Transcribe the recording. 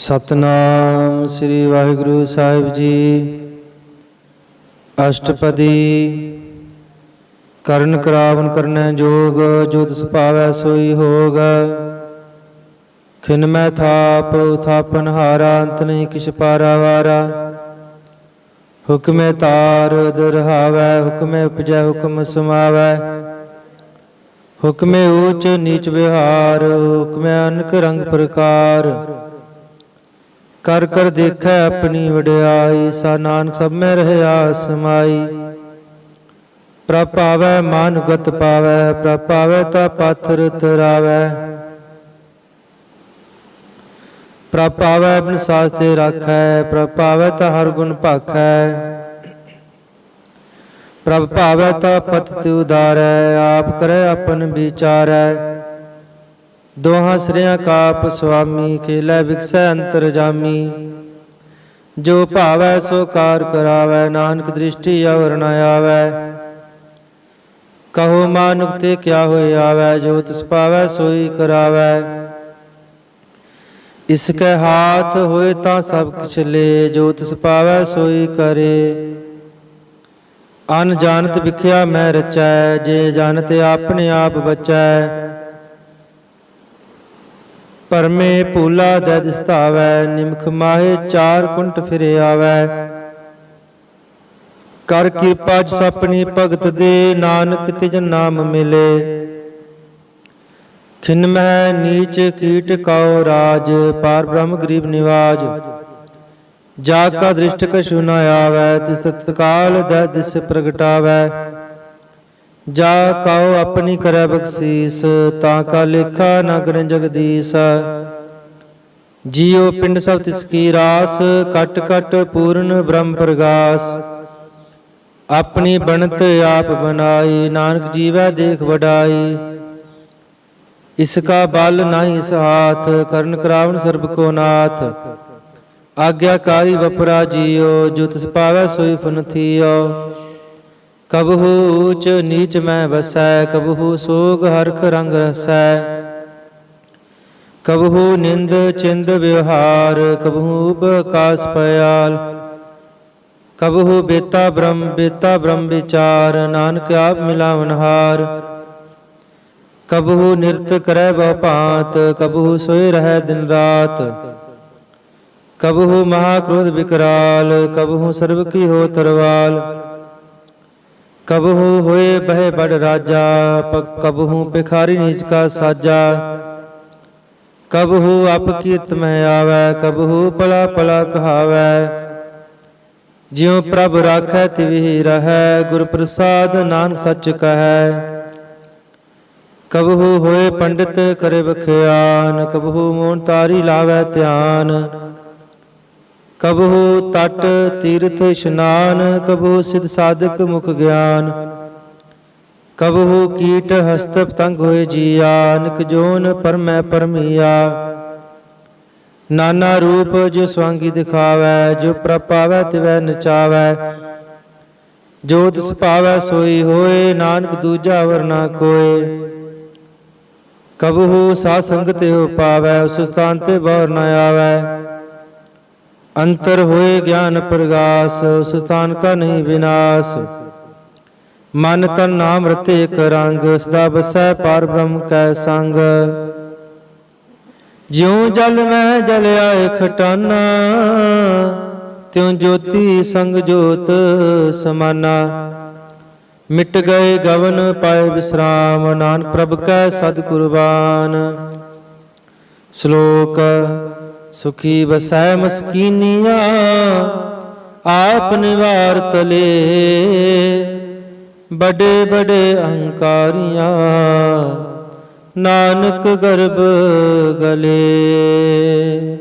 ਸਤਨਾਮ ਸ੍ਰੀ ਵਾਹਿਗੁਰੂ ਸਾਹਿਬ ਜੀ। ਅਸ਼ਟਪਦੀ ਕਰਨ ਕਰਾਵਨ ਕਰਨੈ ਜੋਗ ਜੋ ਤਿਸ ਭਾਵੈ ਸੋਈ ਹੋਗ। ਖਿਨ ਮੈਂ ਥਾਪ ਉਥਾਪਨ ਹਾਰਾ, ਅੰਤ ਨਹੀਂ ਕਿਛ ਪਾਰਾ ਵਾਰਾ। ਹੁਕਮੇ ਤਾਰ ਦਰਹਾਵੈ ਹੁਕਮੇ ਉਪਜੈ, ਹੁਕਮ ਸਮਾਵੈ। ਹੁਕਮੇ ਊਚ ਨੀਚ ਵਿਹਾਰ, ਹੁਕਮੇ ਅਨਕ ਰੰਗ ਪ੍ਰਕਾਰ। ਕਰ ਕਰ ਦੇਖੈ ਆਪਣੀ ਵਡਿਆਈ, ਸਾ ਨਾਨਕ ਸਭ ਮੈਂ ਰਹਿਆ ਸਮਾਈ ਪ੍ਰਭ ਪਾਵੈ, ਮਾਨੁਗਤ ਪਾਵੈ, ਪ੍ਰਭ ਪਾਵੈ ਤਾ ਪਾਥਰ ਤਰਾਵੈ। ਪ੍ਰਭ ਪਾਵੈ ਆਪਣ ਸਾਥ ਤੇ ਰਾਖੈ, ਪ੍ਰਭ ਤਾ ਹਰ ਗੁਣ ਭਾਖੈ। ਪ੍ਰਭ ਭਾਵੈ ਤਾ ਪਤ ਤੇ ਉਦਾਰੈ, ਆਪ ਕਰੈ ਆਪਨ ਵਿਚਾਰੈ। ਦੋਹਾਂ ਸ੍ਰਿਆਂ ਕਾਪ ਸੁਆਮੀ ਖੇਲੇ ਵਿਕਸੈ ਅੰਤਰ ਜਾਮੀ ਜੋ ਭਾਵੈ ਸੋ ਕਾਰ ਕਰਾਵੈ ਨਾਨਕ ਦ੍ਰਿਸ਼ਟੀ ਅਵਰ ਨ ਆਵੈ ਕਹੋ ਮਾਨੁਕ ਤੇ ਕਿਆ ਹੋਇ ਆਵੈ ਜੋ ਤਿਸ ਪਾਵੈ ਸੋਈ ਕਰਾਵੈ ਇਸ ਕੈ ਹਾਥ ਹੋਏ ਤਾਂ ਸਭ ਕਿਛ ਲੇ ਜੋ ਤਿਸ ਪਾਵੈ ਸੋਈ ਕਰੇ ਅਨ ਜਾਣਤ ਵਿਖਿਆ ਮੈਂ ਰਚੈ ਜੇ ਜਾਣਤ ਆਪਣੇ ਆਪ ਬਚੈ ਪਰਮੇ ਭੂਲਾ ਦੈ ਦਿਸਤਾਵੈ ਨਿਮਖ ਮਾਹੇ ਚਾਰ ਕੁੰਟ ਫਿਰੇ ਆਵੈ। ਕਰ ਕਿਰਪਾ ਜਿਸ ਆਪਣੀ ਭਗਤ ਦੇ, ਨਾਨਕ ਤਿਜ ਨਾਮ ਮਿਲੇ। ਖਿਨ ਮਹਿ ਨੀਚ ਕੀਟ ਕਉ ਰਾਜ, ਪਾਰ ਬ੍ਰਹਮ ਗਰੀਬ ਨਿਵਾਜ। ਜਾ ਕਾ ਦ੍ਰਿਸ਼ਟ ਕਛੁ ਨ ਆਵੈ, ਤਿਸ ਤਤਕਾਲ ਦੈ ਦਿਸ ਪ੍ਰਗਟਾਵੈ। ਜਾ ਕਉ ਆਪਣੀ ਕਰੈ ਬਖਸੀਸ, ਤਾਂ ਕਾ ਲੇਖਾ ਨ ਗਣ ਜਗਦੀਸ਼। ਜੀਉ ਪਿੰਡ ਸਭ ਤਿਸ ਕੀ ਰਾਸ, ਕਟ ਕਟ ਪੂਰਨ ਬ੍ਰਹਮ ਪ੍ਰਗਾਸ। ਆਪਣੀ ਬਣਤ ਆਪ ਬਨਾਈ ਨਾਨਕ ਜੀਵੈ ਦੇਖ ਵਡਾਈ। ਇਸ ਕਾ ਬਲ ਨਹੀਂ ਇਸ ਕਰਨ ਕਰਾਵਣ ਸਰਬ ਕੋ ਨਾਥ। ਆਗਿਆਕਾਰੀ ਵਪਰਾ ਜੀਓ ਜੋ ਤਿਸ ਪਾਵੈ ਸੋਈ ਫਨ ਥੀਓ ਕਬਹੂ ਊਚ ਨੀਚ ਮੈਂ ਵਸੈ, ਕਬਹੂ ਸੋਗ ਹਰਖ ਰੰਗ ਰਸੈ। ਕਬਹੂ ਨਿੰਦ ਚਿੰਦ ਵਿਵਹਾਰ, ਕਬਹੂ ਉਬ ਪਿਆਲ ਕਬਹੂ ਬੇਤਾ ਬ੍ਰਹਮ ਬੇਤਾ ਬ੍ਰਹਮ ਵਿਚਾਰ, ਨਾਨਕ ਆਪ ਮਿਲਾਵਨ ਕਬਹੂ ਨਿਰਤ ਕਰੈ ਬਹੁ ਭਾਂਤ, ਕਬਹੂ ਸੋਏ ਰਹਿ ਦਿਨ ਰਾਤ। ਕਬਹੂ ਮਹਾ ਕ੍ਰੋਧ ਵਿਕਰਾਲ ਕਬਹੂ ਸਰਬ ਕੀ ਹੋ ਤਰਵਾਲ। ਕਬਹੂ ਹੋਏ ਬਹਿ ਬੜ ਰਾਜਾ ਕਬਹੂ ਭਿਖਾਰੀ ਨੀਚ ਕਾ ਸਾਜਾ। ਕਬਹੂ ਆਪ ਕੀਰਤ ਮਹਿ ਆਵੈ, ਕਬਹੂ ਪਲਾ ਪਲਾ ਕਹਾਵੈ। ਜਿਉ ਪ੍ਰਭ ਰਾਖੈ ਤਿਵਹਿ ਰਹੈ, ਗੁਰ ਪ੍ਰਸਾਦ ਨਾਨਕ ਸੱਚ ਕਹੈ। ਕਬਹੂ ਹੋਏ ਪੰਡਿਤ ਕਰੇ ਬਖਿਆਨ ਕਬਹੂ ਮੋਨ ਤਾਰੀ ਲਾਵੈ ਧਿਆਨ। ਕਬਹੂ ਤਟ ਤੀਰਥ ਇਸ਼ਨਾਨ, ਕਬਹੂ ਸਿਧ ਸਾਧਕ ਮੁਖ ਗਿਆਨ। ਕਬਹੂ ਕੀਟ ਹਸਤ ਪਤੰਗ ਹੋਏ ਜੀਆ ਨਿਕ ਜੋਨ ਪਰਮੈ ਪਰਮੀਆ। ਨਾਨਾ ਰੂਪ ਜੋ ਸਵਾਂਗੀ ਦਿਖਾਵੈ, ਜੋ ਪ੍ਰਪਾਵੈ ਤਿਵੈ ਨਚਾਵੈ। ਜੋ ਤਿਸ ਭਾਵੈ ਸੋਈ ਹੋਏ, ਨਾਨਕ ਦੂਜਾ ਵਰਨਾ ਕੋਏ ਕਬਹੂ ਸਾ ਸੰਗਤ ਹੋ ਪਾਵੈ ਉਸ ਸਥਾਨ ਤੇ ਬੌਰ ਨ ਆਵੈ। ਅੰਤਰ ਹੋਏ ਗਿਆਨ ਪ੍ਰਗਾਸ ਉਸ ਸਥਾਨ ਕਾ ਨਹੀਂ ਵਿਨਾਸ਼। ਮਨ ਤਨ ਨਾਮ ਰਤੇ ਇੱਕ ਰੰਗ, ਸਦਾ ਬਸੈ ਪਾਰ ਬ੍ਰਹਮ ਕੈ ਸੰਗ। ਜਿਉ ਜਲ ਮੈਂ ਜਲ ਆਏ ਖਟਾਨਾ ਤਿਉ ਜੋਤੀ ਸੰਗ ਜੋਤ ਸਮਾਨਾ। ਮਿਟ ਗਏ ਗਵਨ ਪਾਏ ਵਿਸਰਾਮ, ਨਾਨਕ ਪ੍ਰਭ ਕੈ ਸਦ ਕੁਰਬਾਨ। ਸ਼ਲੋਕ ਸੁਖੀ ਵਸੈ ਮਸਕੀਨੀਆਂ ਆਪ ਨਿਵਾਰ ਤਲੇ। ਬੜੇ ਬੜੇ ਅਹੰਕਾਰੀਆਂ ਨਾਨਕ ਗਰਬ ਗਲੇ।